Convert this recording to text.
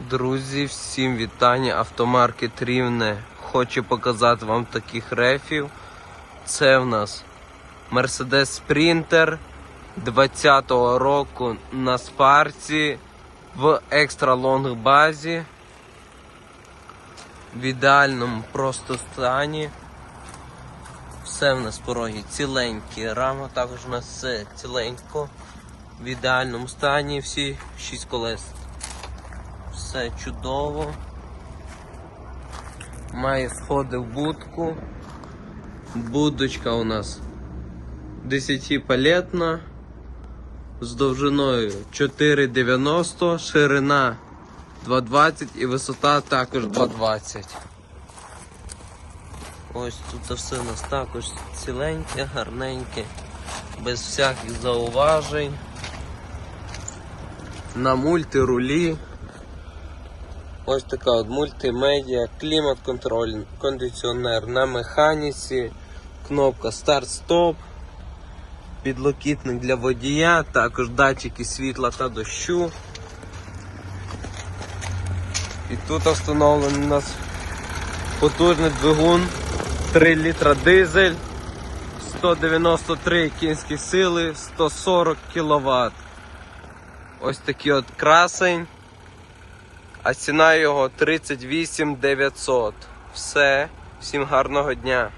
Друзі, всім вітання. Автомаркет Рівне хоче показати вам таких рефів. Це в нас Mercedes Sprinter 20-го року на спарці в екстра лонг базі. В ідеальному просто стані. Все в нас пороги ціленькі, рама також у нас все ціленько. В ідеальному стані всі 6 колес. Все чудово. Має сходи в будку. Будочка у нас 10 палетна з довжиною 4,90, ширина 2,20 і висота також 2,20. Ось тут все у нас також ціленьке, гарненьке, без всяких зауважень. На мультирулі. Ось така от мультимедіа, клімат-контроль, кондиціонер на механіці, кнопка старт-стоп, підлокітник для водія, також датчики світла та дощу. І тут встановлений у нас потужний двигун 3 літра дизель, 193 кінські сили, 140 кВт. Ось такий от красень. А ціна його 38 900. Все, всім гарного дня.